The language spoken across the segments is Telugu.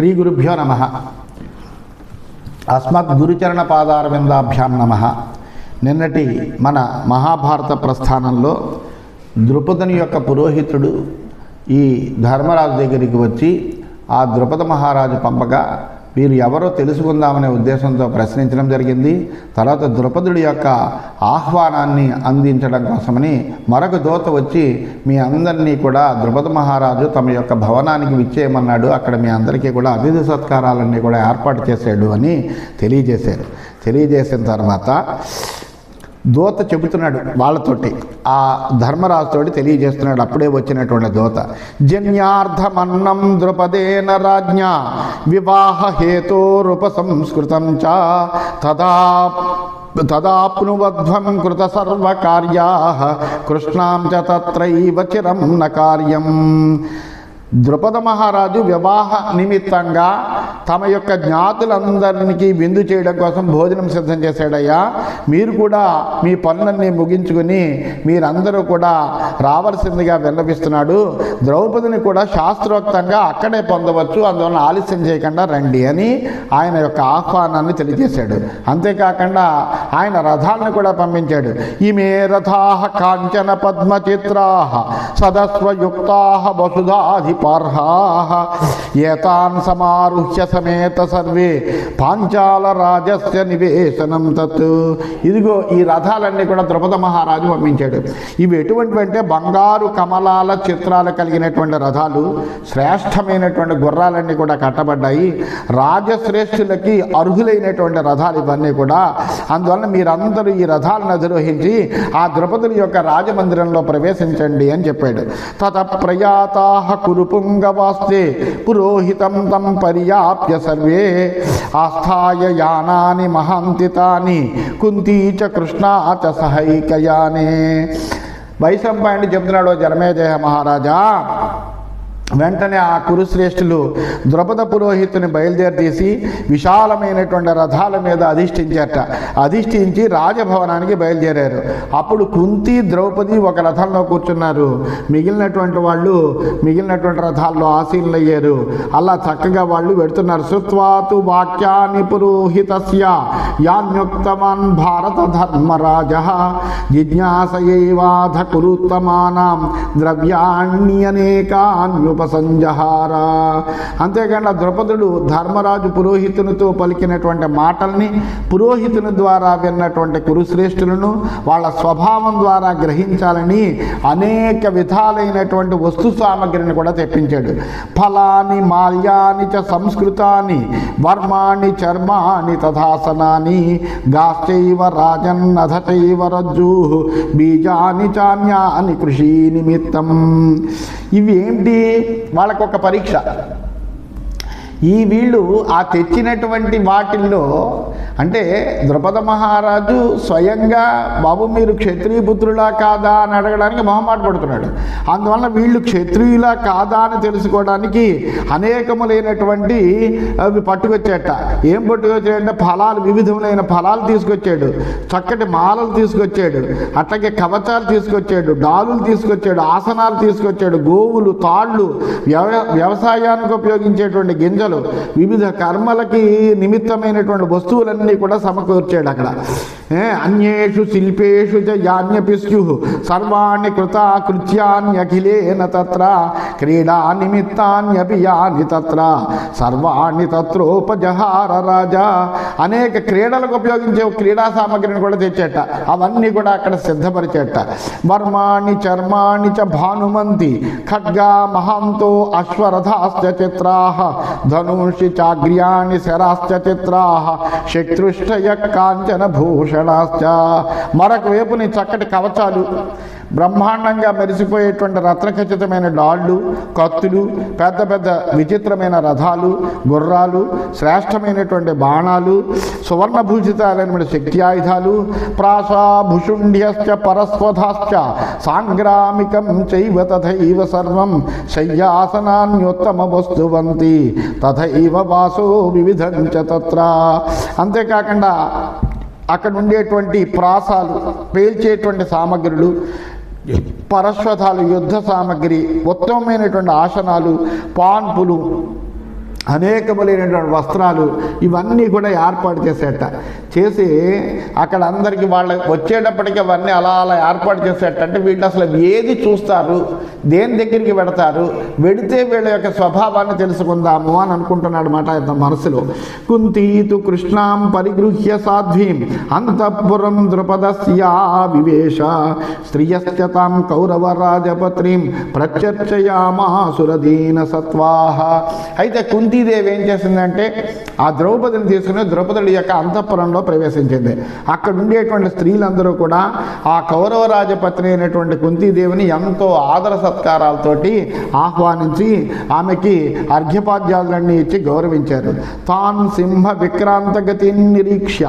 శ్రీ గురుభ్యో నమ. అస్మత్ గురుచరణ పాదారవిందాభ్యాం నమ. నిన్నటి మన మహాభారత ప్రస్థానంలో ద్రుపదుని యొక్క పురోహితుడు ఈ ధర్మరాజు దగ్గరికి వచ్చి ఆ ద్రుపద మహారాజు పంపగా వీరు ఎవరో తెలుసుకుందామనే ఉద్దేశంతో ప్రశ్నించడం జరిగింది. తర్వాత ద్రుపదుడి యొక్క ఆహ్వానాన్ని అందించడం కోసమని మరొక దోత వచ్చి మీ అందరినీ కూడా ద్రుపద మహారాజు తమ యొక్క భవనానికి విచ్చేయమన్నాడు. అక్కడ మీ అందరికీ కూడా అతిథి సత్కారాలన్నీ కూడా ఏర్పాటు చేశాడు అని తెలియజేశారు. తెలియజేసిన తర్వాత దోత చెబుతున్నాడు వాళ్ళతోటి. ఆ ధర్మరాజుతోటి తెలియజేస్తున్నాడు. అప్పుడే వచ్చినటువంటి దోత. జన్యార్థమన్నం ద్రుపదేన రాజ్ఞ వివాహ హేతోరుప సంస్కృతం చ తదా తదాప్నువధ్వం కృత సర్వకార్యా కృష్ణాం చ తత్రైవ చిరం న కార్యం. ద్రుపద మహారాజు వివాహ నిమిత్తంగా తమ యొక్క జ్ఞాతులందరికీ విందు చేయడం కోసం భోజనం సిద్ధం చేశాడయ్యా. మీరు కూడా మీ పనులన్నీ ముగించుకుని మీరందరూ కూడా రావాల్సిందిగా విన్నపిస్తున్నాడు ద్రౌపదిని కూడా శాస్త్రోక్తంగా అక్కడే పొందవచ్చు. అందువలన ఆలస్యం చేయకుండా రండి అని ఆయన యొక్క ఆహ్వానాన్ని తెలియజేశాడు. అంతేకాకుండా ఆయన రథాలను కూడా పంపించాడు. ఇమే రథా కాంచన పద్మచిత్రా సదస్వయుక్తా వసుధాధిపార్హా ఏతాన్ సమారుహ్య సమేత సర్వే. పాంచాల రాజస్య నివేశనం తత్. ఇదిగో ఈ రథాలన్నీ కూడా ద్రుపద మహారాజు పంపించాడు. ఇవి ఎటువంటివి అంటే బంగారు కమలాల చిత్రాలు కలిగినటువంటి రథాలు. శ్రేష్టమైనటువంటి గుర్రాలన్నీ కూడా కట్టబడ్డాయి. రాజశ్రేష్ఠులకి అర్హులైనటువంటి రథాలు ఇవన్నీ కూడా అందువలన మీరందరూ ఈ రథాలను అధిరోహించి ఆ ద్రౌపదుని యొక్క రాజమందిరంలో ప్రవేశించండి అని చెప్పాడు. తత ప్రయాతా కురుపుంగవాస్తే పురోహితం తం పర్యాప్య సర్వే ఆస్థాయ యానాని మహాంతితాని కుంతీ చ కృష్ణా చ సహైకయానే. వైశంపాయని చెప్తున్నాడు జనమేజయ మహారాజా వెంటనే ఆ కురుశ్రేష్ఠులు ద్రుపద పురోహితుని బయలుదేరి తీసి విశాలమైనటువంటి రథాల మీద అధిష్ఠించారట అధిష్ఠించి రాజభవనానికి బయలుదేరారు. అప్పుడు కుంతి ద్రౌపది ఒక రథంలో కూర్చున్నారు. మిగిలినటువంటి వాళ్ళు మిగిలినటువంటి రథాల్లో ఆసీనులయ్యారు. అలా చక్కగా వాళ్ళు పెడుతున్నారు శృత్వాతు వాక్యాన్ని పురోహితస్య యాన్యుక్తమాన్ భారత ధర్మరాజ జిజ్ఞాసయైవాధ కురుత్తమానాం సంజహారా అంతేకాకుండా ద్రౌపదుడు ధర్మరాజు పురోహితునితో పలికినటువంటి మాటల్ని పురోహితుని ద్వారా విన్నటువంటి కురుశ్రేష్ఠులను వాళ్ళ స్వభావం ద్వారా గ్రహించాలని అనేక విధాలైనటువంటి వస్తు సామగ్రిని కూడా తెప్పించాడు. ఫలాని మాల్యాని చ సంస్కృతాని వర్మాణి చర్మాణి తథాసనాన్ని గాశ్చైవ రాజన్నధ చైవ రజ్జు బీజాని చాన్యాని కృషి నిమిత్తం. ఇవి ఏంటి వాళ్ళకొక పరీక్ష. ఈ వీళ్ళు ఆ తెచ్చినటువంటి వాటిల్లో అంటే ద్రుపద మహారాజు స్వయంగా బాబు మీరు క్షత్రియపుత్రులా కాదా? అని అడగడానికి మొహమాట పడుతున్నాడు అందువల్ల వీళ్ళు క్షత్రియులా కాదా అని తెలుసుకోవడానికి అనేకములైనటువంటి అవి పట్టుకొచ్చేట. ఏం పట్టుకొచ్చాడంటే ఫలాలు వివిధములైన ఫలాలు తీసుకొచ్చాడు. చక్కటి మాలలు తీసుకొచ్చాడు. అట్లాగే కవచాలు తీసుకొచ్చాడు. డాలులు తీసుకొచ్చాడు. ఆసనాలు తీసుకొచ్చాడు. గోవులు తాళ్ళు వ్యవ వ్యవసాయానికి ఉపయోగించేటువంటి గింజలు వివిధ కర్మలకి నిమిత్తమైనటువంటి వస్తువులన్నీ కూడా సమకూర్చాడు అక్కడ. అన్యేషు శిల్పేషు చ యాన్యపిస్యు సర్వాణి కృతాకృత్యాన్యఖిలేన తత్ర క్రీడా నిమిత్తాన్యపి యాని తత్ర సర్వాణి తత్రోపజహార రాజా. అనేక క్రీడలకు ఉపయోగించే క్రీడా సామగ్రిని కూడా తెచ్చేట. అవన్నీ కూడా అక్కడ సిద్ధపరిచేట. వర్మాణి చర్మాణి చ భానుమంతి ఖడ్గా మహాంతో అశ్వరథాశ్చ చిత్రా ధనుషి చాగ్ర్యాణి శరాశ్చ చిత్రా శత్రుష్టయ కాంచన భూషణాశ్చ మరొక వైపుని చక్కటి కవచాలు బ్రహ్మాండంగా మెరిసిపోయేటువంటి రత్నఖచితమైన డాళ్ళు కత్తులు పెద్ద పెద్ద విచిత్రమైన రథాలు గుర్రాలు శ్రేష్టమైనటువంటి బాణాలు సువర్ణభూషితాలైన శక్తి ఆయుధాలు ప్రాసాభుషుండ్యశ్చ పరస్వధాశ్చ సాంగ్రామికం చైవ తథైవ సర్వం శయ్యాసనాన్యోత్తమ వస్తువంతి తథైవ వాసో వివిధం చ తత్ర. అంతేకాకుండా అక్కడ ఉండేటువంటి ప్రాసాలు పేల్చేటువంటి సామగ్రులు పరశ్వతాలు యుద్ధ సామగ్రి ఉత్తమమైనటువంటి ఆసనాలు పాన్పులు అనేకములైనటువంటి వస్త్రాలు ఇవన్నీ కూడా ఏర్పాటు చేసేట. చేసి అక్కడ అందరికీ వాళ్ళ వచ్చేటప్పటికి అవన్నీ అలా అలా ఏర్పాటు చేసేటంటే వీళ్ళు అసలు ఏది చూస్తారు? దేని దగ్గరికి పెడతారు? వెడితే వీళ్ళ యొక్క స్వభావాన్ని తెలుసుకుందాము అని అనుకుంటున్నాడు మాట ఆయన మనసులో. కుంతీతు కృష్ణాం పరిగృహ్య సాధ్వీం అంతఃపురం ద్రుపదస్యా వివేశ స్త్రియశ్చతాం కౌరవ రాజపత్రీం ప్రత్యర్చయామాసురదీన సత్వాహ. అయితే కుంతీదేవి ఏం చేసిందంటే ఆ ద్రౌపదిని తీసుకుని ద్రౌపదుడి యొక్క అంతఃపురంలో ప్రవేశించింది. అక్కడ ఉండేటువంటి స్త్రీలందరూ కూడా ఆ కౌరవ రాజపత్ని అయినటువంటి కుంతీదేవిని ఎంతో ఆదర సత్కారాలతోటి ఆహ్వానించి ఆమెకి అర్ఘ్యపాద్యాలన్నీ ఇచ్చి గౌరవించారు. తాన్ సింహ విక్రాంతగతి నిరీక్ష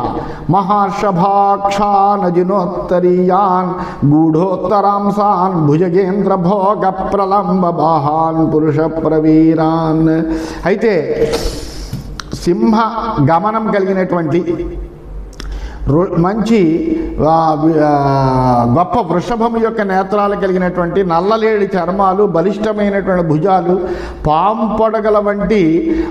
మహార్షభాక్షానజినోత్తరీయాన్ గూఢోత్తరాంశాన్ భుజగేంద్ర భోగ ప్రలంబ బాహాన్ పురుష ప్రవీరాన్. అయితే సింహ గమనం కలిగినటువంటి మంచి గొప్ప వృషభం యొక్క నేత్రాలు కలిగినటువంటి నల్లలేడి చర్మాలు బలిష్టమైనటువంటి భుజాలు పాంపొడగల వంటి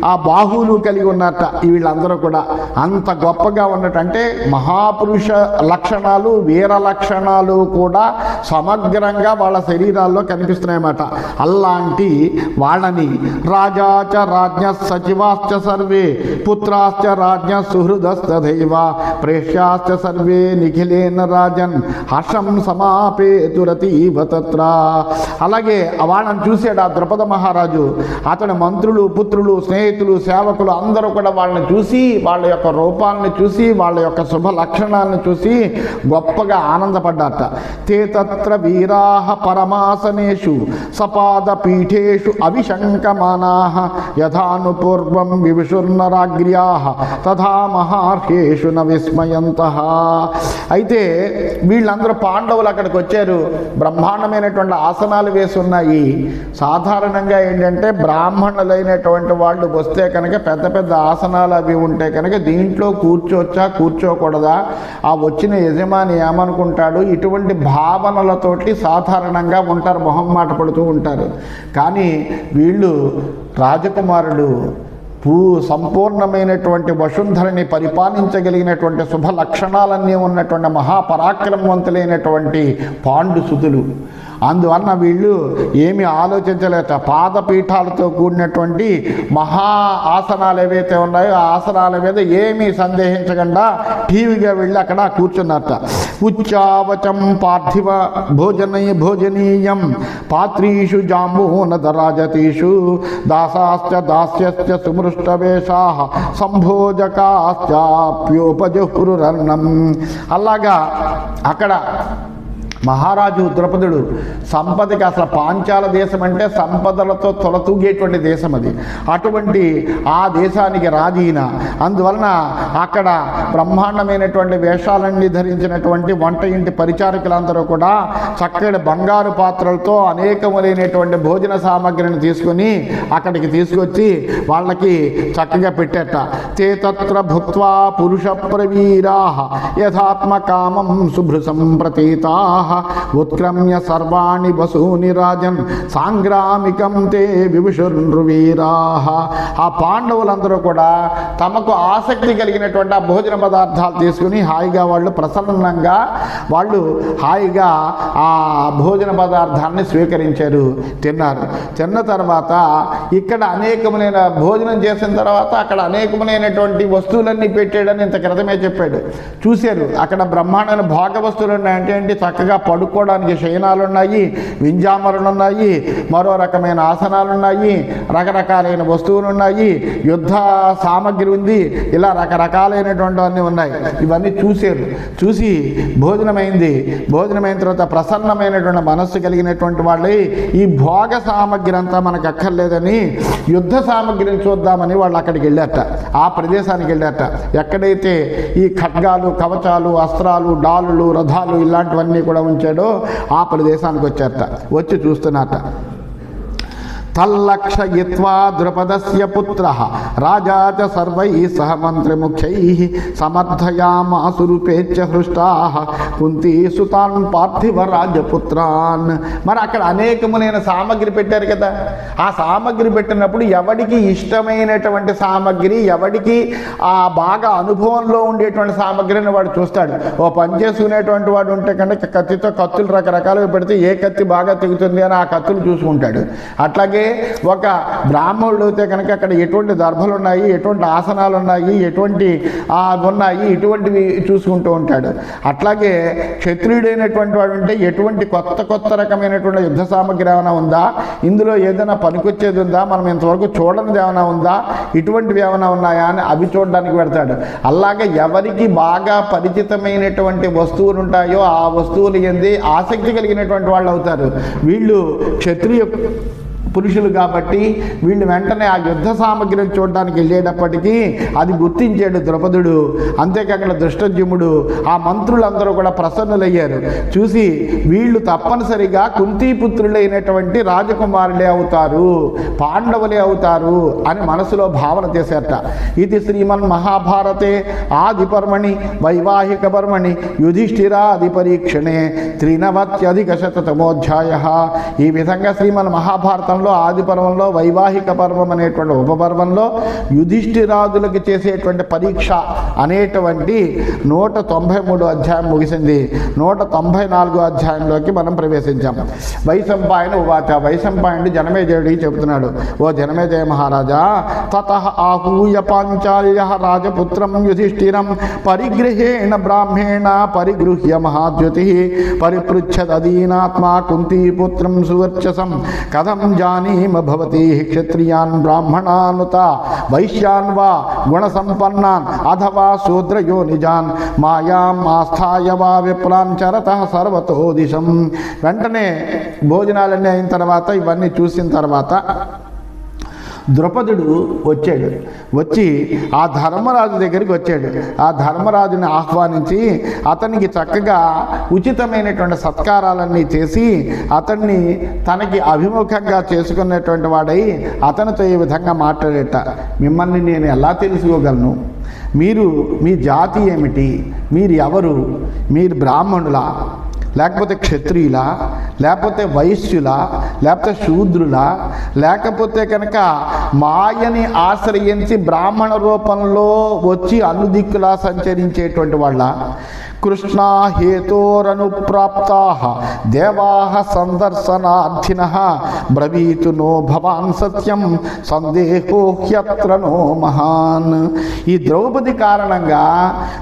ఆ బాహువులు కలిగి ఉన్నట్ట వీళ్ళందరూ కూడా. అంత గొప్పగా ఉన్నట్టు అంటే మహాపురుష లక్షణాలు వీర లక్షణాలు కూడా సమగ్రంగా వాళ్ళ శరీరాల్లో కనిపిస్తున్నాయన్నమాట. అలాంటి వాళ్ళని. రాజాచ రాజ్ఞ సచివాశ్చ సర్వే పుత్రాశ్చ రాజ్ఞ సుహృదస్తథైవ ప్రేష్యాశ్చ సర్వే నిఖిలేన రాజన్ హర్షం సమాపేతురతీవ తత్ర అలాగే వాళ్ళని చూశాడు ఆ ద్రుపద మహారాజు. అతని మంత్రులు పుత్రులు స్నేహితులు సేవకులు అందరూ కూడా వాళ్ళని చూసి వాళ్ళ యొక్క రూపాలను చూసి వాళ్ళ యొక్క శుభ లక్షణాలను చూసి గొప్పగా ఆనందపడ్డారట. తే తత్ర వీరాహ పరమాసనేషు సపాద పీఠేషు అవిశంకమానా యథానుపూర్వం వివిషుర్నరాగ్ర్యా తథా మహార్షేషు న విస్మయంత అయితే వీళ్ళందరూ పాండవులు అక్కడికి వచ్చారు. బ్రహ్మాండమైనటువంటి ఆసనాలు వేసి ఉన్నాయి సాధారణంగా ఏంటంటే బ్రాహ్మణులైనటువంటి వాళ్ళు వస్తే కనుక పెద్ద పెద్ద ఆసనాలు అవి ఉంటే కనుక దీంట్లో కూర్చోవచ్చా కూర్చోకూడదా? ఆ వచ్చిన యజమాని ఏమనుకుంటాడు? ఇటువంటి భావనలతోటి సాధారణంగా ఉంటారు మొహం మాట పడుతూ ఉంటారు. కానీ వీళ్ళు రాజకుమారుడు పూ సంపూర్ణమైనటువంటి వసుంధరని పరిపాలించగలిగినటువంటి శుభ లక్షణాలన్నీ ఉన్నటువంటి మహాపరాక్రమవంతులైనటువంటి పాండు సుతులు అందువలన వీళ్ళు ఏమి ఆలోచించలేక పాదపీఠాలతో కూడినటువంటి మహా ఆసనాలు ఏవైతే ఉన్నాయో ఆ ఆసనాల మీద ఏమీ సందేహించకుండా టీవీగా వెళ్ళి అక్కడ కూర్చున్నట్ట ఉచ్చావచం పార్థివ భోజనై భోజనీయం పాత్రీషు జాంబూనదరాజతీషు దాసాశ్చ దాస్యశ్చ సుమృష్టవేషా సంభోజకాశ్చాప్యోపజహృరన్నం అలాగా అక్కడ మహారాజు ద్రౌపదుడు సంపదకి అసలు పాంచాల దేశం అంటే సంపదలతో తొలతూగేటువంటి దేశం అది అటువంటి ఆ దేశానికి రాజీన అందువలన అక్కడ బ్రహ్మాండమైనటువంటి వేషాలన్నీ ధరించినటువంటి వంట ఇంటి పరిచారకులందరూ కూడా చక్కటి బంగారు పాత్రలతో అనేకములైనటువంటి భోజన సామాగ్రిని తీసుకుని అక్కడికి తీసుకొచ్చి వాళ్ళకి చక్కగా పెట్టేట. తే తత్ర పురుష ప్రవీరా యథాత్మకామం శుభ్ర సంప్రతీతాహ ఉత్క్రమ్య సర్వాణి వసూని రాజన్ సాంగ్రామికం తే విభుషుర్వీరా ఆ పాండవులందరూ కూడా తమకు ఆసక్తి కలిగినటువంటి ఆ భోజన పదార్థాలు తీసుకుని హాయిగా వాళ్ళు ప్రసన్నంగా వాళ్ళు హాయిగా ఆ భోజన పదార్థాన్ని స్వీకరించారు తిన్నారు. తిన్న తర్వాత ఇక్కడ అనేకములైన భోజనం చేసిన తర్వాత అక్కడ అనేకములైనటువంటి వస్తువులన్నీ పెట్టాడని ఇంత క్రితమే చెప్పాడు. చూశారు అక్కడ బ్రహ్మాండమైన భోగ వస్తువులు ఉన్నాయంటే చక్కగా పడుకోవడానికి శయనాలు ఉన్నాయి వింజామరులు ఉన్నాయి మరో రకమైన ఆసనాలు ఉన్నాయి రకరకాలైన వస్తువులు ఉన్నాయి యుద్ధ సామగ్రి ఉంది ఇలా రకరకాలైనటువంటివన్నీ ఉన్నాయి. ఇవన్నీ చూసారు. చూసి భోజనమైంది. భోజనమైన తర్వాత ప్రసన్నమైనటువంటి మనస్సు కలిగినటువంటి వాళ్ళే ఈ భోగ సామగ్రి అంతా మనకు అక్కర్లేదని యుద్ధ సామగ్రిని చూద్దామని వాళ్ళు అక్కడికి వెళ్ళారట. ఆ ప్రదేశానికి వెళ్ళారట. ఎక్కడైతే ఈ ఖడ్గాలు కవచాలు అస్త్రాలు డాలులు రథాలు ఇలాంటివన్నీ కూడా ఉంచాడో ఆ ప్రదేశానికి వచ్చారట వచ్చి చూస్తున్నారట తల్లక్షయిత్వా ద్రుపదస్య పుత్ర. రాజా చ సర్వై సహ మంత్రిముఖ్యై. సమర్థయామాసురుపేచ్చ హృష్టా. కుంతీ సుతాన్ పార్థివ రాజపుత్రాన్. మరి అక్కడ అనేకములైన సామగ్రి పెట్టారు కదా. ఆ సామగ్రి పెట్టినప్పుడు ఎవడికి ఇష్టమైనటువంటి సామగ్రి ఎవడికి ఆ బాగా అనుభవంలో ఉండేటువంటి సామగ్రిని వాడు చూస్తాడు. ఓ పని చేసుకునేటువంటి వాడు ఉంటే కనుక కత్తితో కత్తులు రకరకాలుగా పెడితే ఏ కత్తి బాగా తెగుతుంది అని ఆ కత్తులు చూసుకుంటాడు. అట్లాగే ఒక బ్రాహ్మణుడు అయితే కనుక అక్కడ ఎటువంటి దర్భలు ఉన్నాయి ఎటువంటి ఆసనాలు ఉన్నాయి ఎటువంటి ఉన్నాయి ఇటువంటివి చూసుకుంటూ ఉంటాడు. అట్లాగే క్షత్రియుడైనటువంటి వాడు ఉంటే ఎటువంటి కొత్త కొత్త రకమైనటువంటి యుద్ధ సామగ్రి ఏమైనా ఉందా? ఇందులో ఏదైనా పనికొచ్చేది ఉందా? మనం ఇంతవరకు చూడనిది ఏమైనా ఉందా? ఇటువంటివి ఏమైనా ఉన్నాయా అని అవి చూడడానికి పెడతాడు అలాగే ఎవరికి బాగా పరిచితమైనటువంటి వస్తువులు ఉంటాయో ఆ వస్తువులు ఏంది ఆసక్తి కలిగినటువంటి వాళ్ళు అవుతారు. వీళ్ళు క్షత్రియ పురుషులు కాబట్టి వీళ్ళు వెంటనే ఆ యుద్ధ సామగ్రిని చూడడానికి వెళ్ళేటప్పటికీ అది గుర్తించాడు ద్రౌపదుడు. అంతేకాకుండా దృష్టజ్యుముడు ఆ మంత్రులందరూ కూడా ప్రసన్నులయ్యారు. చూసి వీళ్ళు తప్పనిసరిగా కుంతీపుత్రులైనటువంటి రాజకుమారులే అవుతారు పాండవులే అవుతారు అని మనసులో భావన చేశారట ఇది శ్రీమన్ మహాభారతే. ఆదిపర్మణి వైవాహిక పర్మణి యుధిష్ఠిరాది పరీక్షణే త్రినవత్యధిక శతమోధ్యాయ ఈ విధంగా శ్రీమన్ మహాభారతం పర్వంలో ఆది పర్వంలో వైవాహిక పర్వం అనేటువంటి ఉపపర్వంలో యుధిష్ఠిరాదులకు చేసేటువంటి పరీక్ష అనేటువంటి నూట తొంభై మూడు అధ్యాయం ముగిసింది. నూట తొంభై నాలుగో అధ్యాయంలోకి మనం ప్రవేశించాం. వైశంపాయన ఉవాచ వైశంపాయనుడు జనమేజయుడికి చెబుతున్నాడు ఓ జనమేజయ మహారాజా తత ఆహూయ పాంచాల్య రాజపుత్రం యుధిష్ఠిరం పరిగృహేణ బ్రాహ్మేణ పరిగృహ్య మహాద్యుతి పరిపృచ్ఛదీనాత్మా కుంతీపుత్రం సువర్చసం కథం జా భవతి క్షత్రియాన్ బ్రాహ్మణానుత వైశ్యాన్ వా గుణసంపన్నాన్ అథవా శూద్రయో నిజాన్ మాయాం ఆస్థాయ వా విప్లాన్ చరత సర్వతో దిశం. వెంటనే భోజనాలన్నీ అయిన తర్వాత ఇవన్నీ చూసిన తర్వాత ద్రుపదుడు వచ్చాడు. వచ్చి ఆ ధర్మరాజు దగ్గరికి వచ్చాడు. ఆ ధర్మరాజుని ఆహ్వానించి అతనికి చక్కగా ఉచితమైనటువంటి సత్కారాలన్నీ చేసి అతన్ని తనకి అభిముఖంగా చేసుకున్నటువంటి వాడై అతనితో ఈ విధంగా మాట్లాడేట. మిమ్మల్ని నేను ఎలా తెలుసుకోగలను? మీరు మీ జాతి ఏమిటి? మీరు ఎవరు మీరు బ్రాహ్మణులా? లేకపోతే క్షత్రియుల లేకపోతే వైశ్యుల లేకపోతే శూద్రులా లేకపోతే కనుక మాయని ఆశ్రయించి బ్రాహ్మణ రూపంలో వచ్చి అనుదిక్కులా సంచరించేటువంటి వాళ్ళ కృష్ణా హేతోరనుప్రాప్తా దేవా సందర్శనార్థిన బ్రవీతు నో భవాన్ సత్యం సందేహో హ్యత్ర నో మహాన్ ఈ ద్రౌపది కారణంగా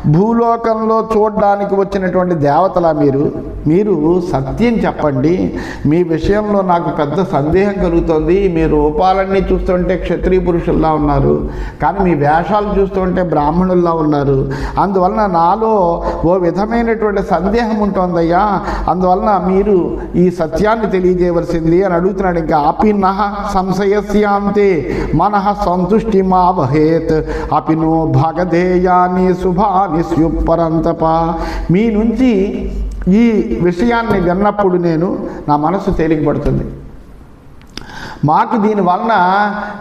భూలోకంలో చూడడానికి వచ్చినటువంటి దేవతల మీరు మీరు సత్యం చెప్పండి. మీ విషయంలో నాకు పెద్ద సందేహం కలుగుతుంది. మీ రూపాలన్నీ చూస్తుంటే క్షత్రియ పురుషుల్లా ఉన్నారు. కానీ మీ వేషాలు చూస్తుంటే బ్రాహ్మణుల్లా ఉన్నారు. అందువలన నాలో ఓ విధమైనటువంటి సందేహం ఉంటుందయ్యా. అందువలన మీరు ఈ సత్యాన్ని తెలియజేయవలసింది అని అడుగుతున్నాడు. ఇంకా అపినః సంశయస్యాంతే మనః సంతుష్టి మావహేత్ అపినో భగధేయాని శుభాని స్యుపరంతప. మీ నుంచి ఈ విషయాన్ని విన్నప్పుడు నేను నా మనసు తేలికపడుతుంది. మాకు దీని వలన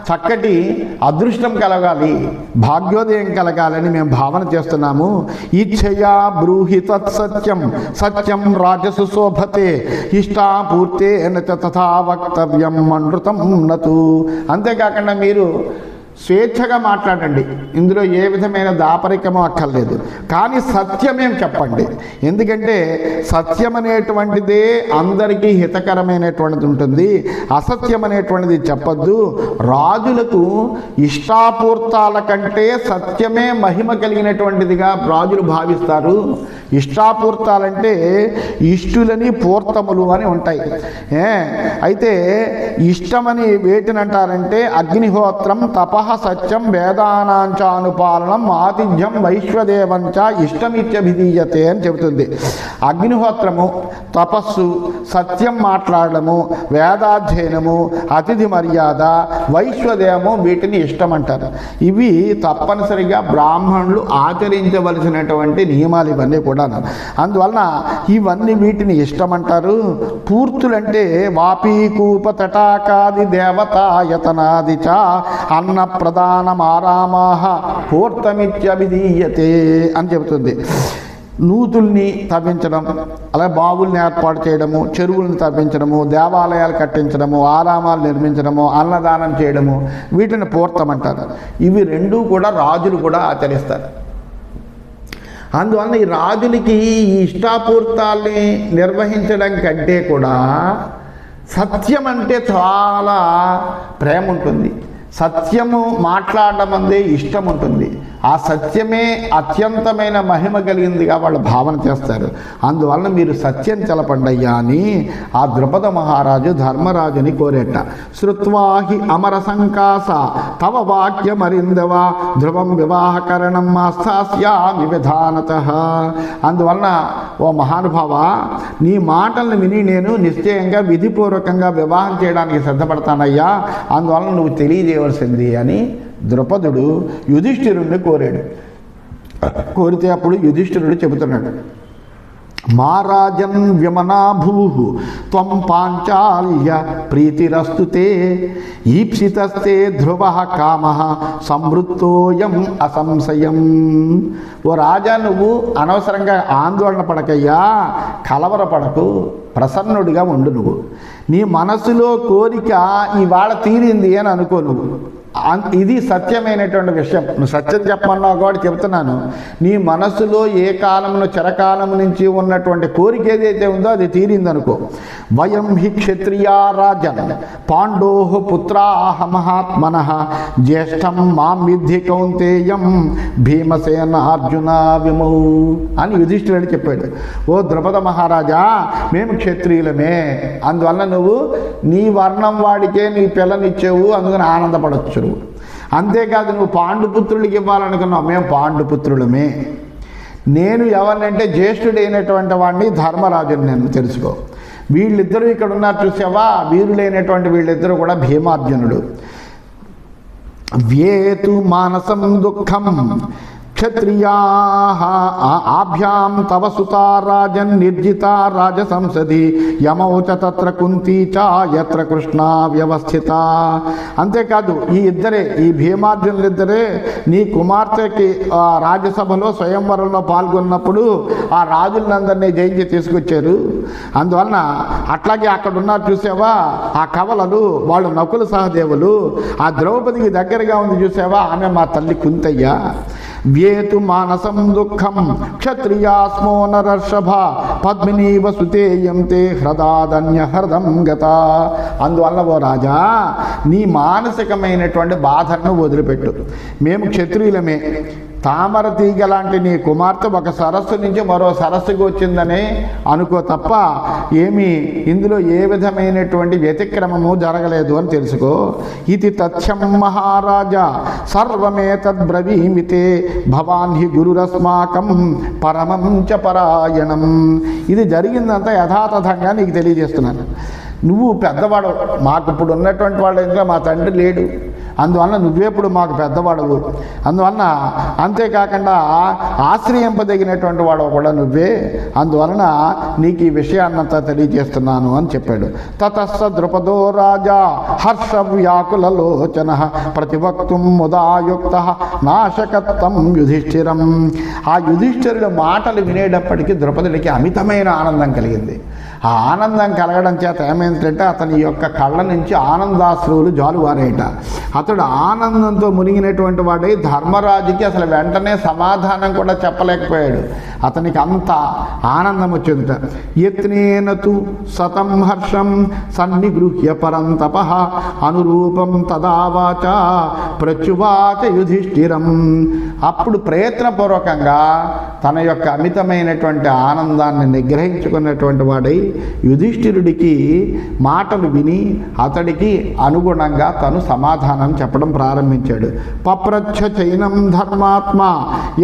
చక్కటి అదృష్టం కలగాలి భాగ్యోదయం కలగాలని మేము భావన చేస్తున్నాము. ఇచ్చయా బ్రూహి తత్సత్యం సత్యం రాజసు శోభతే ఇష్టాపూర్తే తథా వక్తవ్యం అనృతం నతు. అంతేకాకుండా మీరు స్వేచ్ఛగా మాట్లాడండి. ఇందులో ఏ విధమైన దాపరికమో అక్కర్లేదు. కానీ సత్యమేం చెప్పండి? ఎందుకంటే సత్యం అనేటువంటిదే అందరికీ హితకరమైనటువంటిది ఉంటుంది. అసత్యం అనేటువంటిది చెప్పద్దు. రాజులకు ఇష్టాపూర్తాల కంటే సత్యమే మహిమ కలిగినటువంటిదిగా రాజులు భావిస్తారు. ఇష్టాపూర్తాలంటే ఇష్టులని పూర్తములు అని ఉంటాయి. ఏ? అయితే ఇష్టమని వేటినంటారంటే అగ్నిహోత్రం తపహ సత్యం వేదానాంచానుపాలనం ఆతిథ్యం వైశ్వదేవంచ ఇష్టమిత్యభిధీయతే అని చెబుతుంది. అగ్నిహోత్రము తపస్సు సత్యం మాట్లాడము వేదాధ్యయనము అతిథి మర్యాద వైశ్వదేవము వీటిని ఇష్టం అంటారు ఇవి తప్పనిసరిగా బ్రాహ్మణులు ఆచరించవలసినటువంటి నియమాలు ఇవన్నీ కూడా అందువలన ఇవన్నీ వీటిని ఇష్టమంటారు. పూర్తులంటే వాపీకూప తటాకాది దేవతాయతనాది చ అన్న ప్రధానమారామాహ పూర్తమిత్యభిధీయతే అని చెబుతుంది. నూతుల్ని తవ్వించడం అలాగే బావుల్ని ఏర్పాటు చేయడము చెరువులను తవ్వించడము దేవాలయాలు కట్టించడము ఆరామాలు నిర్మించడము అన్నదానం చేయడము వీటిని పూర్తమంటారు. ఇవి రెండూ కూడా రాజులు కూడా ఆచరిస్తారు. అందువలన ఈ రాజులకి ఈ ఇష్టాపూర్తాల్ని నిర్వహించడం కంటే కూడా సత్యం అంటే చాలా ప్రేమ ఉంటుంది సత్యము మాట్లాడడం అందే ఇష్టం ఉంటుంది ఆ సత్యమే అత్యంతమైన మహిమ కలిగిందిగా వాళ్ళు భావన చేస్తారు. అందువలన మీరు సత్యం చలపండయ్యా అని ఆ ద్రుపద మహారాజు ధర్మరాజుని కోరేట. శృత్వాహి అమర సంకాస తవ వాక్యమరిందవ ధ్రువం వివాహకరణం మాస్థాస్యామి విధానత. అందువలన ఓ మహానుభావ నీ మాటలను విని నేను నిశ్చయంగా విధిపూర్వకంగా వివాహం చేయడానికి సిద్ధపడతానయ్యా. అందువలన నువ్వు తెలియజేయవలసింది అని ద్రుపదుడు యుధిష్ఠిరుణ్ణి కోరాడు. కోరితే అప్పుడు యుధిష్ఠిరుడు చెబుతున్నాడు మారాజన్ వ్యమనాభూ త్వం పాంచాల్య ప్రీతిరస్తుతే ఈప్సితస్తే ధ్రువ కామ సంవృత్తోయం అసంశయం. ఓ రాజా నువ్వు అనవసరంగా ఆందోళన పడకయ్యా కలవరపడకు ప్రసన్నుడిగా ఉండు నువ్వు. నీ మనసులో కోరిక ఇవాళ తీరింది అని అనుకో నువ్వు. ఇది సత్యమైనటువంటి విషయం. నువ్వు సత్యం చెప్పమన్నావు కాబట్టి చెప్తున్నాను. నీ మనస్సులో ఏ కాలంలో చరకాలం నుంచి ఉన్నటువంటి కోరిక ఏదైతే ఉందో అది తీరిందనుకో. వయం హి క్షత్రియారాజన్ పాండో పుత్రాహ మహాత్మన జ్యేష్టం మాం విద్ధి కౌంతేయం భీమసేన అర్జున విమౌ అని యుధిష్ఠిరుడు చెప్పాడు. ఓ ద్రుపద మహారాజా మేము క్షత్రియులమే. అందువల్ల నువ్వు నీ వర్ణం వాడికే నీ పిల్లనిచ్చావు అందుకని ఆనందపడవచ్చు నువ్వు అంతేకాదు నువ్వు పాండుపుత్రుడికి ఇవ్వాలనుకున్నావు. మేము పాండుపుత్రులమే. నేను ఎవరినంటే జ్యేష్ఠుడైనటువంటి వాడిని ధర్మరాజుని నేను తెలుసుకో. వీళ్ళిద్దరూ ఇక్కడ ఉన్నారు చూసావా? వీరులైనటువంటి వీళ్ళిద్దరూ కూడా భీమార్జునుడు వ్యేతు మానసం దుఃఖం క్షత్రియా. ఆభ్యాం తవ సుతా రాజన్ నిర్జిత రాజసంసది. యమౌ చ తత్ర కుంతీ చ యత్ర కృష్ణ వ్యవస్థిత. అంతేకాదు ఈ ఇద్దరే ఈ భీమార్జునులిద్దరే నీ కుమార్తెకి ఆ రాజ్యసభలో స్వయంవరంలో పాల్గొన్నప్పుడు ఆ రాజులందరినీ జయించి తీసుకొచ్చారు. అందువలన అట్లాగే అక్కడ ఉన్నారు చూసావా ఆ కవలలు వాళ్ళు నకుల సహదేవులు ఆ ద్రౌపదికి దగ్గరగా ఉంది చూసావా ఆమె మా తల్లి కుంతయ్య. ఏతు మానసం దుఃఖం క్షత్రియాస్మో నరర్షభ పద్మినీ వసుతేయం తే హ్రదాదన్య హృదం గత. అందువల్ల ఓ రాజా నీ మానసికమైనటువంటి బాధను వదిలిపెట్టు. మేము క్షత్రియులమే. తామర తీగ లాంటి నీ కుమార్తె ఒక సరస్సు నుంచి మరో సరస్సుకు వచ్చిందని అనుకో తప్ప ఏమీ ఇందులో ఏ విధమైనటువంటి వ్యతిక్రమము జరగలేదు అని తెలుసుకో. ఇది తథ్యం మహారాజా సర్వమే తద్బ్రవీమితే భవాన్ హి గురురస్మాకం పరమం చ పరాయణం. ఇది జరిగిందంతా యథాతథంగా నీకు తెలియజేస్తున్నాను. నువ్వు పెద్దవాడు మాకు ఇప్పుడు ఉన్నటువంటి వాళ్ళ ఇంట్లో మా తండ్రి లేడు. అందువలన నువ్వేప్పుడు మాకు పెద్దవాడవు. అందువలన అంతేకాకుండా ఆశ్రయింపదగినటువంటి వాడు కూడా నువ్వే. అందువలన నీకు ఈ విషయాన్నంతా తెలియజేస్తున్నాను అని చెప్పాడు. తతస్స ద్రుపదో రాజా హర్ష వ్యాకులలోచన ప్రతివక్తుం ముదాయుక్త నాశకత్వం యుధిష్ఠిరం. ఆ యుధిష్ఠిరుడు మాటలు వినేటప్పటికీ ద్రుపదుడికి అమితమైన ఆనందం కలిగింది. ఆ ఆనందం కలగడం చేత ఏమైందంటే అతని యొక్క కళ్ళ నుంచి ఆనందాశ్రువులు జాలువారేట అతడు ఆనందంతో మునిగినటువంటి వాడై ధర్మరాజుకి అసలు వెంటనే సమాధానం కూడా చెప్పలేకపోయాడు. అతనికి అంత ఆనందం వచ్చిందట. యత్నేనతు సతం హర్షం సన్నిగృహ్య పరంతప అనురూపం తదావాచ ప్రచువాచ యుధిష్ఠిరం. అప్పుడు ప్రయత్నపూర్వకంగా తన యొక్క అమితమైనటువంటి ఆనందాన్ని నిగ్రహించుకున్నటువంటి వాడై యుధిష్ఠిరుడికి మాటలు విని అతడికి అనుగుణంగా తను సమాధానం చెప్పడం ప్రారంభించాడు. పప్రచ్ఛ చైనం ధర్మాత్మ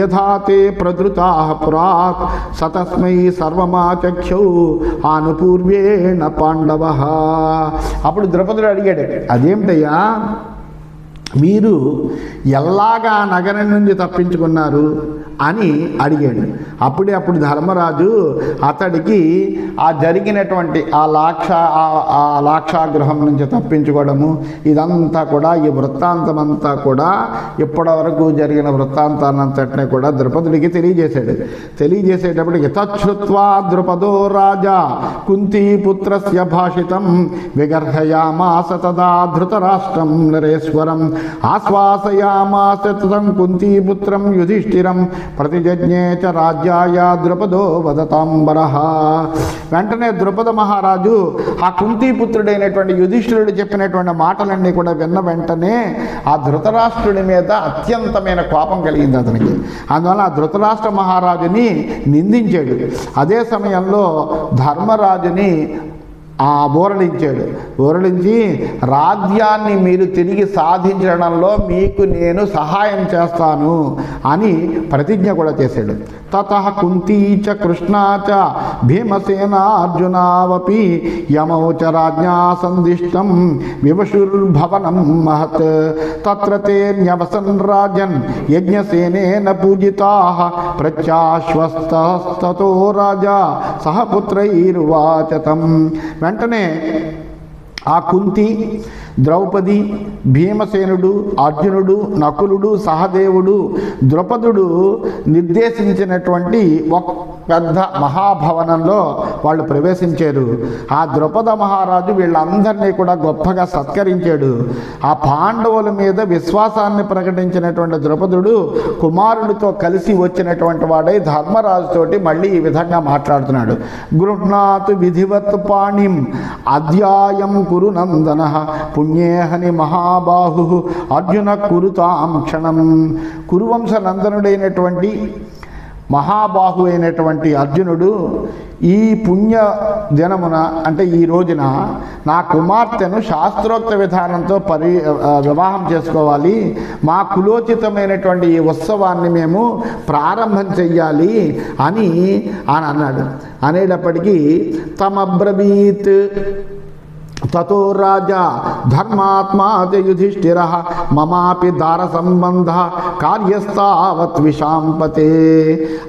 యథాతే ప్రదృతా పురాత్ సతస్మై సర్వమాచక్షౌ ఆనుపూర్వేణ పాండవ. అప్పుడు ద్రౌపదుడు అడిగాడు అదేమిటయ్యా? మీరు ఎలాగా నగరం నుంచి తప్పించుకున్నారు అని అడిగాడు. అప్పుడే అప్పుడు ధర్మరాజు అతడికి ఆ జరిగినటువంటి ఆ లాక్ష ఆ- ఆ లాక్షాగృహం నుంచి తప్పించుకోవడము ఇదంతా కూడా ఈ వృత్తాంతం అంతా కూడా ఇప్పటివరకు జరిగిన వృత్తాంతాన్నంతటినీ కూడా ద్రుపదుడికి తెలియజేశాడు. తెలియజేసేటప్పటికి తచ్చుత్వా ద్రుపదో రాజా కుంతీపుత్రస్య భాషితం విగర్హయామాస తదా ధృతరాష్ట్రం నరేశ్వరం ఆశ్వాసయామాసం కుంతీపుత్రం యుధిష్ఠిరం ప్రతిజజ్ఞే చ రాజ్యాయ ద్రుపదో వదతాంబర. వెంటనే ద్రుపద మహారాజు ఆ కుంతీపుత్రుడైనటువంటి యుధిష్ఠిరుడు చెప్పినటువంటి మాటలన్నీ కూడా విన్న వెంటనే ఆ ధృతరాష్ట్రుడి మీద అత్యంతమైన కోపం కలిగింది అతనికి. అందువల్ల ఆ ధృతరాష్ట్ర మహారాజుని నిందించాడు. అదే సమయంలో ధర్మరాజుని ఆ బోరడించాడు బోరడించి రాజ్యాన్ని మీరు తిరిగి సాధించడంలో మీకు నేను సహాయం చేస్తాను అని ప్రతిజ్ఞ కూడా చేశాడు. తత కుంతీ చ కృష్ణా చ భీమసేన అర్జునావపి యమౌ రాజ్ఞా సందిష్టం వివశుర్భవనం మహత్. తత్ర తే న్యవసన్ రాజన్ యజ్ఞసేనేన పూజితా. ప్రత్యాశ్వస్తతో రాజా సహపుత్రైర్వాచతం వెంటనే ఆ కుంతి ద్రౌపది భీమసేనుడు అర్జునుడు నకులుడు సహదేవుడు ద్రుపదుడు నిర్దేశించినటువంటి ఒక పెద్ద మహాభవనంలో వాళ్ళు ప్రవేశించారు. ఆ ద్రుపద మహారాజు వీళ్ళందరినీ కూడా గొప్పగా సత్కరించాడు. ఆ పాండవుల మీద విశ్వాసాన్ని ప్రకటించినటువంటి ద్రుపదుడు కుమారుడితో కలిసి వచ్చినటువంటి వాడై ధర్మరాజుతోటి మళ్ళీ ఈ విధంగా మాట్లాడుతున్నాడు. గృహ్ణాతు విధివత్ పాణిం అధ్యాయం కురు నందన పుణ్యేహని మహాబాహు. అర్జున కురుతాం క్షణం. కురువంశ నందనుడైనటువంటి మహాబాహు అయినటువంటి అర్జునుడు ఈ పుణ్య దినమున అంటే ఈ రోజున నా కుమార్తెను శాస్త్రోక్త విధానంతో పరి వివాహం చేసుకోవాలి. మా కులోచితమైనటువంటి ఈ ఉత్సవాన్ని మేము ప్రారంభం చెయ్యాలి అని అని అన్నాడు. అనేటప్పటికీ తమబ్రవీత్ తతో రాజా ధర్మాత్మా చ యుధిష్ఠిర మమాపి దార సంబంధ కార్యస్థావత్ విషాంపతే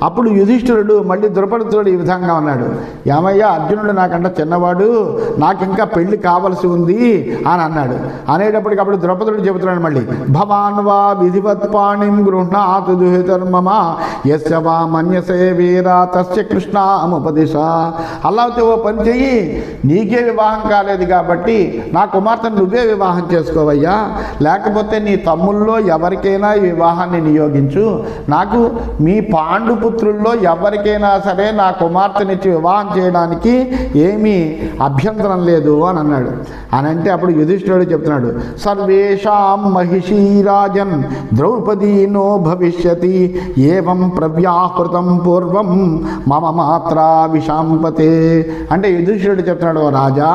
అప్పుడు యుధిష్ఠిరుడు మళ్ళీ ద్రుపదుడు ఈ విధంగా ఉన్నాడు. ఏమయ్యా అర్జునుడు నాకంట చిన్నవాడు నాకింకా పెళ్ళి కావలసి ఉంది అని అన్నాడు. అనేటప్పటికప్పుడు ద్రౌపదుడు చెబుతున్నాడు మళ్ళీ భవాన్ వా విధివత్ పాణిం గృహ్ణాతు దుహితర్మమ యస్య వా మన్యసే వీరా తస్య కృష్ణాముపదిశ. అలా అయితే ఓ పని చెయ్యి నీకే వివాహం కాలేదు కాబట్టి నా కుమార్తెను నువ్వే వివాహం చేసుకోవయ్యా. లేకపోతే నీ తమ్ముల్లో ఎవరికైనా ఈ వివాహాన్ని నియోగించు. నాకు మీ పాండుపుత్రుల్లో ఎవరికైనా సరే నా కుమార్తెనిచ్చి వివాహం చేయడానికి ఏమీ అభ్యంతరం లేదు అని అన్నాడు. అని అంటే అప్పుడు యుధిష్ఠుడు చెప్తున్నాడు సర్వేషాం మహిషీరాజన్ ద్రౌపదీనో భవిష్యతి ఏవం ప్రవ్యాహృతం పూర్వం మమ మాత్రా విషాంపతే అంటే యుధిష్ఠుడు చెప్తున్నాడు "ఓ రాజా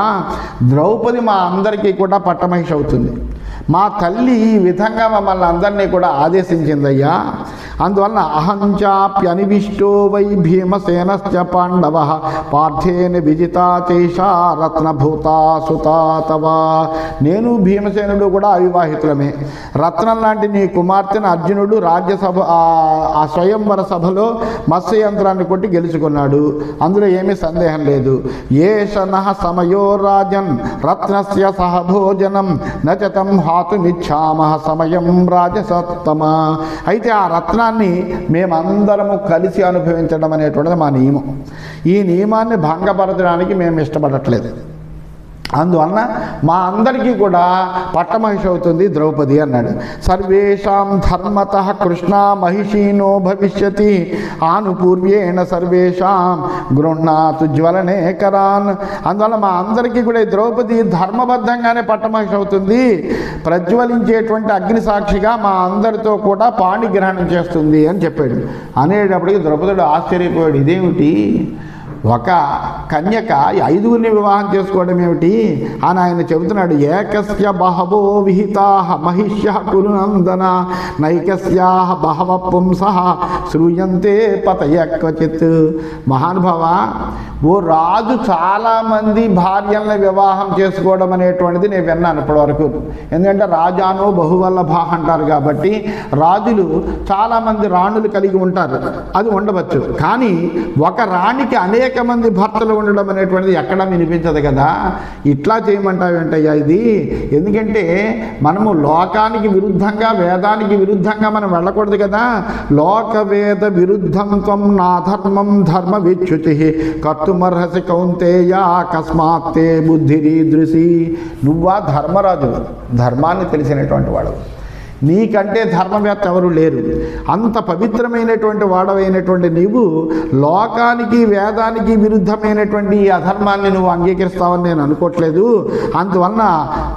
ద్రౌపది మా అందరికీ కూడా పట్టమహిష అవుతుంది. మా తల్లి ఈ విధంగా మమ్మల్ని అందరినీ కూడా ఆదేశించిందయ్యా అందువలన అహంచాప్యనివిష్టో వై భీమసేనశ్చ పాండవ. పార్థేన విజితా చేషా రత్నభూతా సుతాతవా నేను భీమసేనుడు కూడా అవివాహితులమే. రత్నం లాంటి నీ కుమార్తెను అర్జునుడు రాజ్యసభ ఆ- స్వయంవర సభలో మత్స్య యంత్రాన్ని కొట్టి గెలుచుకున్నాడు. అందులో ఏమీ సందేహం లేదు. ఏషన సమయో రాజన్ రత్నస్య సహభోజనం నచతం హాతుమిచ్చామ సమయం రాజసత్తమ. అయితే ఆ రత్నాన్ని మేమందరము కలిసి అనుభవించడం అనేటువంటిది మా నియమం. ఈ నియమాన్ని భంగపరచడానికి మేము ఇష్టపడట్లేదు. అందువలన మా అందరికీ కూడా పట్టమహిషి అవుతుంది ద్రౌపది అన్నాడు. సర్వేషాం ధర్మత కృష్ణ మహిషీనో భవిష్యతి ఆనుపూర్వేణ సర్వేషాం గృహ్ణాతు జ్వలనే కరాన్. అందువల్ల మా అందరికీ కూడా ద్రౌపది ధర్మబద్ధంగానే పట్టమహిషి అవుతుంది. ప్రజ్వలించేటువంటి అగ్ని సాక్షిగా మా అందరితో కూడా పాణిగ్రహణం చేస్తుంది అని చెప్పాడు. అనేటప్పటికి ద్రౌపదుడు ఆశ్చర్యపోయాడు. ఇదేమిటి? ఒక కన్యక ఐదుగురిని వివాహం చేసుకోవడం ఏమిటి? అని ఆయన చెబుతున్నాడు ఏకస్య బహవో విహితా మహిష్య కురునందన నైకస్యా బహవ పుంస శ్రూయంతే పతయ క్వచిత్. మహానుభావ ఓ రాజు చాలామంది భార్యలను వివాహం చేసుకోవడం అనేటువంటిది నేను విన్నాను ఇప్పటివరకు. ఎందుకంటే రాజానో బహువల్లభ అంటారు కాబట్టి రాజులు చాలామంది రాణులు కలిగి ఉంటారు అది ఉండవచ్చు. కానీ ఒక రాణికి అనేక అనేక మంది భర్తలు ఉండడం అనేటువంటిది ఎక్కడా వినిపించదు కదా. ఇట్లా చేయమంటావేంటయ్యా ఇది? ఎందుకంటే మనము లోకానికి విరుద్ధంగా వేదానికి విరుద్ధంగా మనం వెళ్ళకూడదు కదా. లోక వేద విరుద్ధం త్వం నా ధర్మం ధర్మ విచ్యుతి. కర్తుమర్హసి కౌంతేయ అకస్మాత్తే బుద్ధిరీదృశి. నువ్వా ధర్మరాజు ధర్మాన్ని తెలిసినటువంటి వాడు. నీకంటే ధర్మవేత్త ఎవరు లేరు. అంత పవిత్రమైనటువంటి వాడవైనటువంటి నీవు లోకానికి వేదానికి విరుద్ధమైనటువంటి ఈ అధర్మాన్ని నువ్వు అంగీకరిస్తావని నేను అనుకోవట్లేదు అందువలన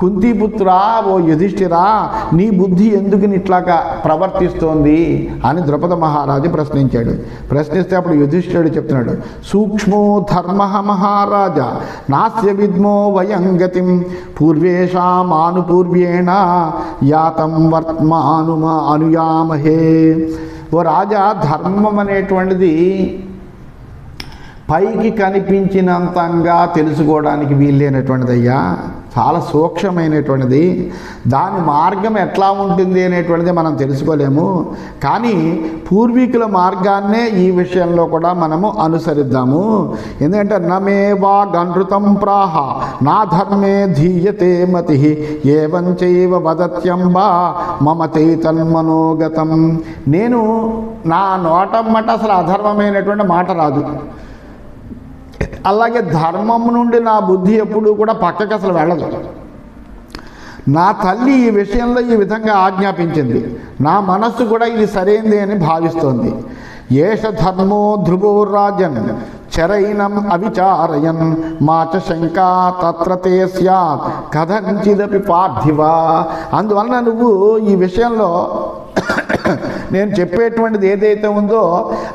కుంతిపుత్ర ఓ యుధిష్ఠిరా నీ బుద్ధి ఎందుకు ఇట్లాగా ప్రవర్తిస్తోంది అని ద్రుపద మహారాజు ప్రశ్నించాడు. ప్రశ్నిస్తే అప్పుడు యుధిష్ఠిరుడు చెప్తున్నాడు సూక్ష్మో ధర్మ మహారాజ నాస్య విద్మో వయం గతిం పూర్వేషామానుపూర్వేణ యాతం వర్త్మానుమా అనుయామహే. ఓ రాజా ధర్మం అనేటువంటిది పైకి కనిపించినంతంగా తెలుసుకోవడానికి వీల్లేనటువంటిది అయ్యా చాలా సూక్ష్మమైనటువంటిది. దాని మార్గం ఎట్లా ఉంటుంది అనేటువంటిది మనం తెలుసుకోలేము. కానీ పూర్వీకుల మార్గాన్నే ఈ విషయంలో కూడా మనము అనుసరిద్దాము. ఎందుకంటే నమే వా గనృతం ప్రాహ నా ధర్మే ధీయతే మతి ఏవంచైవ వదత్యం వదత్యంబా మమ చైతన్మనోగతం నేను నా నోటమ్మట అసలు అధర్మమైనటువంటి మాట రాదు. అలాగే ధర్మం నుండి నా బుద్ధి ఎప్పుడూ కూడా పక్కకి అసలు వెళ్ళదు. నా తల్లి ఈ విషయంలో ఈ విధంగా ఆజ్ఞాపించింది. నా మనస్సు కూడా ఇది సరైంది అని భావిస్తోంది. ఏష ధర్మో ధ్రువోరాజన్ చరైనం అవిచారయన్ మాచ శంకా తత్ర తే స్యాత్ కథంచిదపి పార్థివా. అందువలన నువ్వు ఈ విషయంలో నేను చెప్పేటువంటిది ఏదైతే ఉందో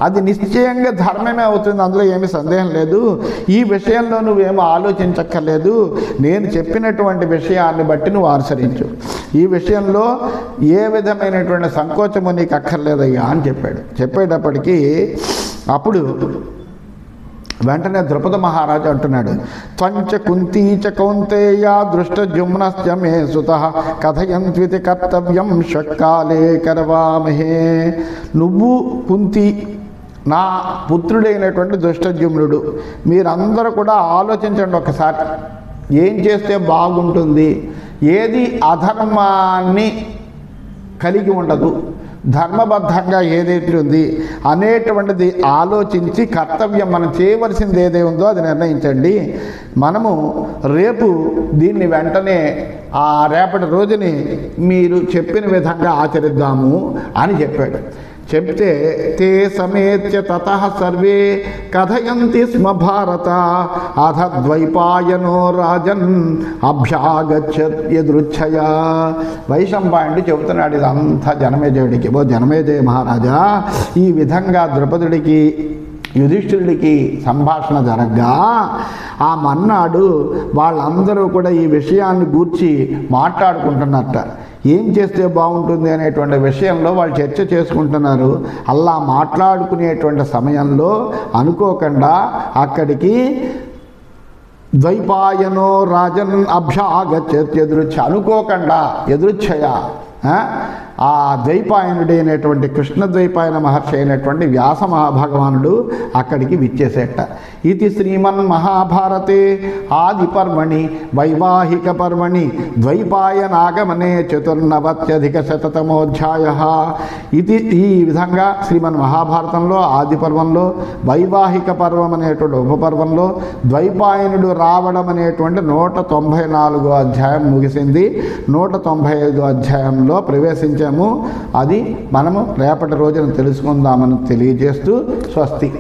అది నిశ్చయంగా ధర్మమే అవుతుంది. అందులో ఏమి సందేహం లేదు. ఈ విషయంలో నువ్వేమో ఆలోచించక్కర్లేదు. నేను చెప్పినటువంటి విషయాన్ని బట్టి నువ్వు అనుసరించు ఈ విషయంలో ఏ విధమైనటువంటి సంకోచము నీకు అక్కర్లేదయ్యా అని చెప్పాడు. చెప్పేటప్పటికీ అప్పుడు వెంటనే ద్రుపద మహారాజు అంటున్నాడు. త్వంచ కుంతీచ కౌంతేయ దృష్ట జుమ్నశ్చ మే సుత కథయంత్వితి కర్తవ్యం షక్కాలే కరవామహే. నువ్వు కుంతి నా పుత్రుడైనటువంటి దుష్టజుమ్నుడు మీరందరూ కూడా ఆలోచించండి ఒకసారి. ఏం చేస్తే బాగుంటుంది? ఏది అధర్మాన్ని కలిగి ఉండదు. ధర్మబద్ధంగా ఏదైతే ఉంది అనేటువంటిది ఆలోచించి కర్తవ్యం మనం చేయవలసింది ఏదే ఉందో అది నిర్ణయించండి. మనము రేపు దీన్ని వెంటనే ఆ రేపటి రోజుని మీరు చెప్పిన విధంగా ఆచరిద్దాము అని చెప్పాడు. చెప్తే తే సమేత్య తత సర్వే కథయంతి స్మ భారత. అధ ద్వైపాయనో రాజన్ అభ్యాగచ్చయదృచ్ఛయ వైశంపాయుడు చెబుతున్నాడు ఇదంతా జనమేజయుడికి. ఓ జనమేజయ మహారాజా ఈ విధంగా ద్రౌపదుడికి యుధిష్ఠిరుడికి సంభాషణ జరగ్గా. ఆ మన్నాడు వాళ్ళందరూ కూడా ఈ విషయాన్ని గూర్చి మాట్లాడుకుంటున్నట్ట. ఏం చేస్తే బాగుంటుంది అనేటువంటి విషయంలో వాళ్ళు చర్చ చేసుకుంటున్నారు. అలా మాట్లాడుకునేటువంటి సమయంలో అనుకోకుండా అక్కడికి ద్వైపాయనో రాజన్ అభ్యాగచ్చ ఎదురుచ్ఛ అనుకోకుండా ఎదురుచ్ఛయ ఆ? ద్వైపాయనుడి ద్వైపాయనుడైనటువంటి కృష్ణ ద్వైపాయన మహర్షి అయినటువంటి వ్యాస మహాభగవానుడు అక్కడికి విచ్చేసేట ఇది శ్రీమన్ మహాభారతే ఆది పర్వణి వైవాహిక పర్వణి ద్వైపాయనాగమనే చతుర్నవత్యధిక శతతమోధ్యాయ ఇది ఈ విధంగా శ్రీమన్ మహాభారతంలో ఆది పర్వంలో వైవాహిక పర్వం అనేటువంటి ఉపపర్వంలో ద్వైపాయనుడు రావడం అనేటువంటి నూట తొంభై నాలుగో అధ్యాయం ముగిసింది నూట తొంభై ఐదు అధ్యాయంలో విషయము అది మనము రేపటి రోజున తెలుసుకుందామని తెలియజేస్తూ స్వస్తి.